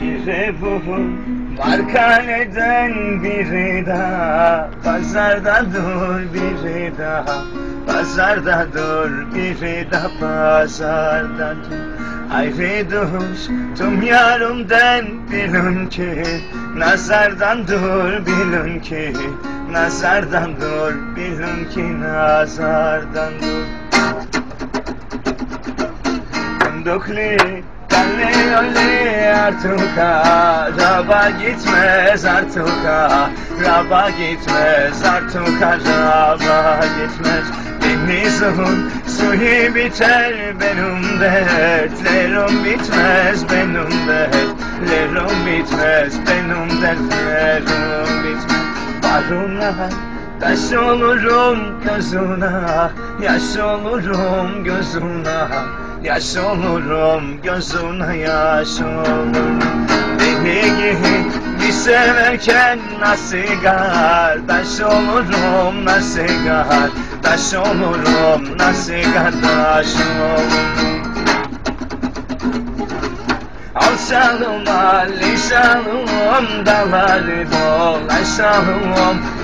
biri bu Marka neden biri daha. Pazarda dur biri daha. Pazarda dur biri daha. Pazarda dur. Ayrı dostum yarımdan bilin ki. Nazardan dur bilin ki. Nazardan dur bilin ki. Nazardan dur. Kundukli Kalli artuka Raba gitmez artuka Raba gitmez artuka Raba gitmez. Denizin suyu biter benim dertlerim bitmez benim dertlerim bitmez benim dertlerim bitmez. Barına taş olurum gözüne yaş olurum gözüne yaş olurum gözüne yaş olurum. Beni gibi severken nasıl kardeş olurum nasıl kardeş olurum nasıl kardeş olurum Alçalım lisanım dalları dolaşalım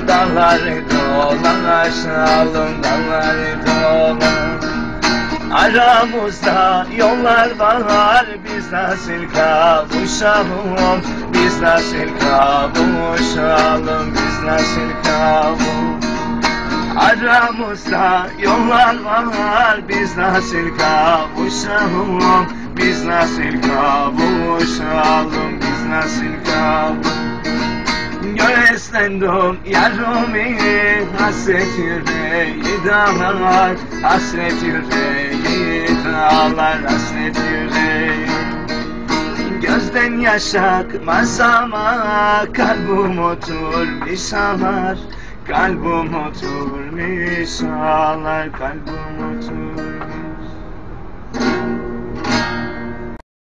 Dalları dolaşalım dalları dolaşalım Aramızda yollar var biz nasıl kavuşalım Biz nasıl kavuşalım biz nasıl kavuşalım Aramızda yollar var biz nasıl kavuşalım? Biz nasıl kavuşalım? Biz nasıl kavuşalım? Göğeslendim yarımı hasret yüreği dağlar Hasret yüreği dağlar hasret yüreği. Gözden yaş akmaz ama kalbim oturmuş ağlar Kalbim oturmuş ağlar kalbim oturmuş